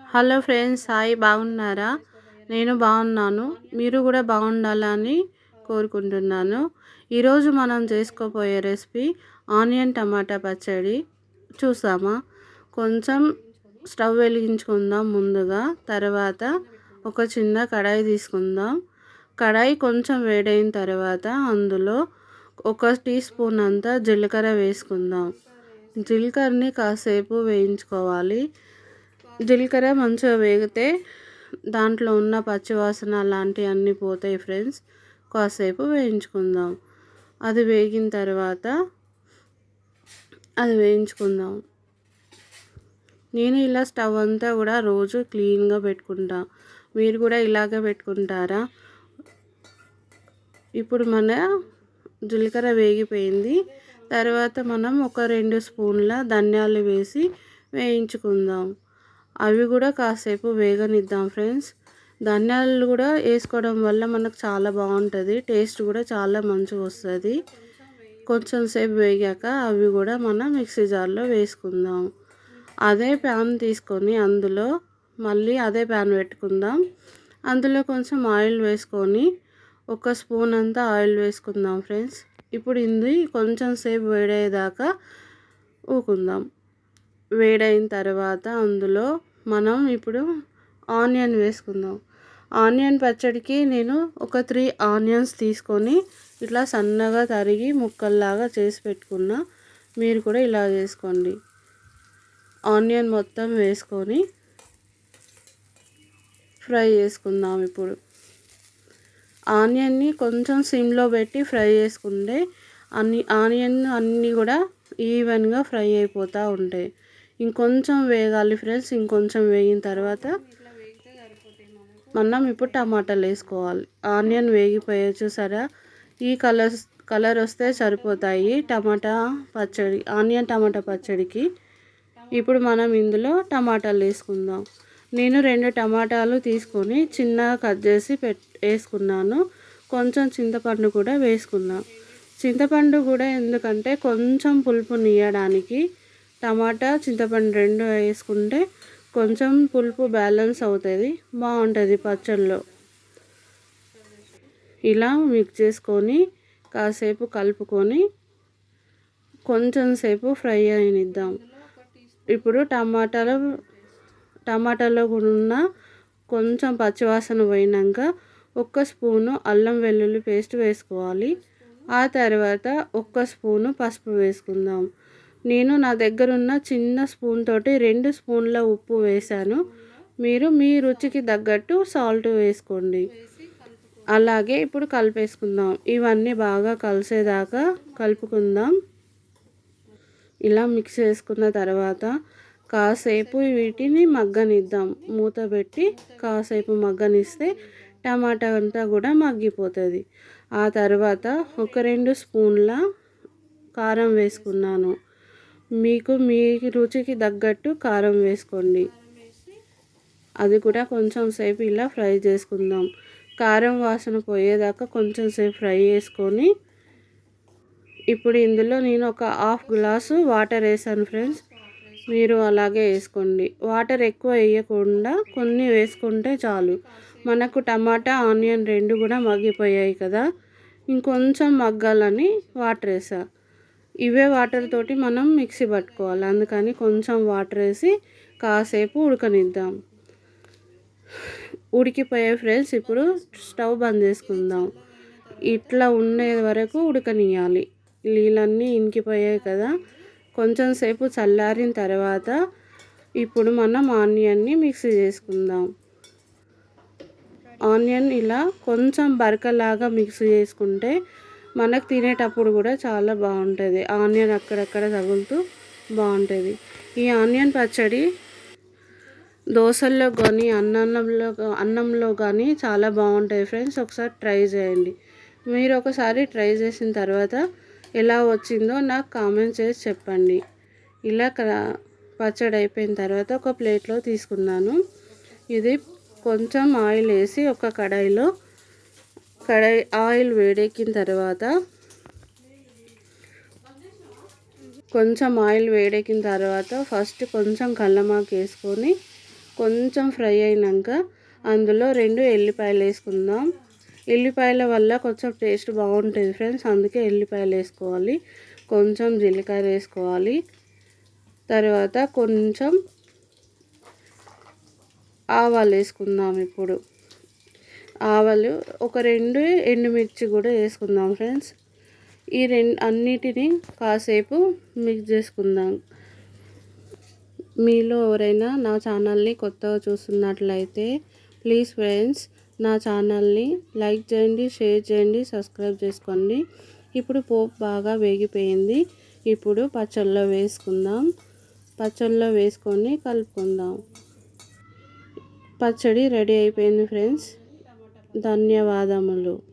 Hello friends hi బాగున్నారా? నేను బాగున్నాను. మీరు కూడా బాగుండాలని కోరుకుంటున్నాను. ఈరోజు మనం చేసుకోబోయే రెసిపీ ఆనియన్ టమాటా పచ్చడి. చూసామా? కొంచెం స్టవ్ వెలిగించుకుందాం ముందుగా. తర్వాత ఒక చిన్న కడాయి తీసుకుందాం. కడాయి కొంచెం వేడైన తర్వాత అందులో ఒక టీ స్పూన్ అంతా జీలకర్ర వేసుకుందాం. జీలకర్రని కాసేపు వేయించుకోవాలి. జీలకర్ర మంచిగా వేగితే దాంట్లో ఉన్న పచ్చివాసన లాంటివి అన్నీ పోతాయి ఫ్రెండ్స్. కాసేపు వేయించుకుందాం. అది వేగిన తర్వాత అది వేయించుకుందాం. నేను ఇలా స్టవ్ అంతా కూడా రోజు క్లీన్గా పెట్టుకుంటా. మీరు కూడా ఇలాగే పెట్టుకుంటారా? ఇప్పుడు మన జీలకర్ర వేగిపోయింది. తర్వాత మనం ఒక రెండు స్పూన్ల ధనియాలు వేసి వేయించుకుందాం. అవి కూడా కాసేపు వేగనిద్దాం ఫ్రెండ్స్. ధనియాలు కూడా వేసుకోవడం వల్ల మనకు చాలా బాగుంటుంది. టేస్ట్ కూడా చాలా మంచిగా వస్తుంది. కొంచెం సేపు వేగాక అవి కూడా మనం మిక్సీ జార్లో వేసుకుందాం. అదే ప్యాన్ తీసుకొని అందులో మళ్ళీ అదే ప్యాన్ పెట్టుకుందాం. అందులో కొంచెం ఆయిల్ వేసుకొని ఒక స్పూన్ అంతా ఆయిల్ వేసుకుందాం ఫ్రెండ్స్. ఇప్పుడు ఇది కొంచెం సేపు వేడేదాకా ఊకుందాం. వేడైన తర్వాత అందులో మనం ఇప్పుడు ఆనియన్ వేసుకుందాం. ఆనియన్ పచ్చడికి నేను ఒక త్రీ ఆనియన్స్ తీసుకొని ఇట్లా సన్నగా తరిగి ముక్కల్లాగా చేసి పెట్టుకున్నా మీరు కూడా ఇలా చేసుకోండి. ఆనియన్ మొత్తం వేసుకొని ఫ్రై చేసుకుందాం ఇప్పుడు. ఆనియన్ని కొంచెం సిమ్లో పెట్టి ఫ్రై చేసుకుంటే అన్ని ఆనియన్ అన్నీ కూడా ఈవెన్గా ఫ్రై అయిపోతూ ఉంటాయి. ఇంకొంచెం వేగాలి ఫ్రెండ్స్ ఇంకొంచెం వేగిన తర్వాత మనం ఇప్పుడు టమాటాలు వేసుకోవాలి. ఆనియన్ వేగిపోయే చూసారా ఈ కలర్స్ కలర్ వస్తే సరిపోతాయి టమాటా పచ్చడి ఆనియన్ టమాటా పచ్చడికి. ఇప్పుడు మనం ఇందులో టమాటాలు వేసుకుందాం. నేను రెండు టమాటాలు తీసుకొని చిన్నగా కట్ చేసి పెట్ వేసుకున్నాను. కొంచెం చింతపండు కూడా వేసుకుందాం. చింతపండు కూడా ఎందుకంటే కొంచెం పులుపు నీయడానికి టమాటా చింతపండు రెండు వేసుకుంటే కొంచెం పులుపు బ్యాలెన్స్ అవుతుంది బాగుంటుంది పచ్చళ్ళలో ఇలా మిక్స్ చేసుకొని కాసేపు కలుపుకొని కొంచెం సేపు ఫ్రై అయినిద్దాం. ఇప్పుడు టమాటాలు టమాటాలో ఉన్న కొంచెం పచ్చివాసన పోయినాక ఒక్క స్పూను అల్లం వెల్లుల్లి పేస్ట్ వేసుకోవాలి. ఆ తర్వాత ఒక్క స్పూను పసుపు వేసుకుందాం. నేను నా దగ్గరున్న చిన్న స్పూన్ తోటి రెండు స్పూన్ల ఉప్పు వేశాను. మీరు మీ రుచికి తగ్గట్టు సాల్ట్ వేసుకోండి. అలాగే ఇప్పుడు కలిపేసుకుందాం. ఇవన్నీ బాగా కలిసేదాకా కలుపుకుందాం. ఇలా మిక్స్ చేసుకున్న తర్వాత కాసేపు వీటిని మగ్గనిద్దాం. మూత పెట్టి కాసేపు మగ్గనిస్తే టమాటా అంతా కూడా మగ్గిపోతుంది. ఆ తర్వాత ఒక రెండు స్పూన్ల కారం వేసుకున్నాను. మీకు మీ రుచికి తగ్గట్టు కారం వేసుకోండి. అది కూడా కొంచెం సేపు ఇలా ఫ్రై చేసుకుందాం. కారం వాసన పోయేదాకా కొంచెం సేపు ఫ్రై చేసుకొని ఇప్పుడు ఇందులో నేను ఒక హాఫ్ గ్లాసు వాటర్ వేసాను ఫ్రెండ్స్. మీరు అలాగే వేసుకోండి. వాటర్ ఎక్కువ వేయకుండా కొన్ని వేసుకుంటే చాలు. మనకు టమాటా ఆనియన్ రెండు కూడా మగ్గిపోయాయి కదా. ఇంకొంచెం మగ్గాలని వాటర్ వేసా. ఇవే వాటర్ తోటి మనం మిక్సీ పట్టుకోవాలి. అందుకని కొంచెం వాటర్ వేసి కాసేపు ఉడకనిద్దాం. ఉడికిపోయే ఫ్రెండ్స్ ఇప్పుడు స్టవ్ బంద్ చేసుకుందాం. ఇట్లా ఉండే వరకు ఉడకనియాలి నీళ్ళన్నీ ఇంకిపోయాయి కదా. కొంచెం సేపు చల్లారిన తర్వాత ఇప్పుడు మనం ఆనియన్ని మిక్సీ చేసుకుందాం. ఆనియన్ ఇలా కొంచెం బరకలాగా మిక్స్ చేసుకుంటే మనకు తినేటప్పుడు కూడా చాలా బాగుంటుంది. ఆనియన్ అక్కడక్కడ తగులుతూ బాగుంటుంది. ఈ ఆనియన్ పచ్చడి దోశల్లో కానీ అన్నంలో అన్నంలో కానీ చాలా బాగుంటుంది ఫ్రెండ్స్. ఒకసారి ట్రై చేయండి. మీరు ఒకసారి ట్రై చేసిన తర్వాత ఎలా వచ్చిందో నాకు కామెంట్ చేసి చెప్పండి. ఇలా పచ్చడి అయిపోయిన తర్వాత ఒక ప్లేట్లో తీసుకున్నాను. ఇది కొంచెం ఆయిల్ వేసి ఒక కడాయిలో కడాయి ఆయిల్ వేడెక్కిన తర్వాత కొంచెం ఆయిల్ వేడెక్కిన తర్వాత ఫస్ట్ కొంచెం కల్లమాకు వేసుకొని కొంచెం ఫ్రై అయినాక అందులో రెండు ఎల్లిపాయలు వేసుకుందాం. ఎల్లిపాయల వల్ల కొంచెం టేస్ట్ బాగుంటుంది ఫ్రెండ్స్ అందుకే ఎల్లిపాయలు వేసుకోవాలి. కొంచెం జీలకర్ర వేసుకోవాలి. తర్వాత కొంచెం ఆవాలు వేసుకుందాం ఇప్పుడు. ఆవాలు ఒక రెండు ఎండుమిర్చి కూడా వేసుకుందాం ఫ్రెండ్స్. ఈ రెండు అన్నిటిని కాసేపు మిక్స్ చేసుకుందాం. మీలో ఎవరైనా నా ఛానల్ని కొత్తగా చూస్తున్నట్లయితే ప్లీజ్ ఫ్రెండ్స్ నా ఛానల్ని లైక్ చేయండి షేర్ చేయండి సబ్స్క్రైబ్ చేసుకోండి. ఇప్పుడు పోపు బాగా వేగిపోయింది. ఇప్పుడు పచ్చళ్ళలో వేసుకుందాం. పచ్చళ్ళలో వేసుకొని కలుపుకుందాం. పచ్చడి రెడీ అయిపోయింది ఫ్రెండ్స్ ధన్యవాదములు.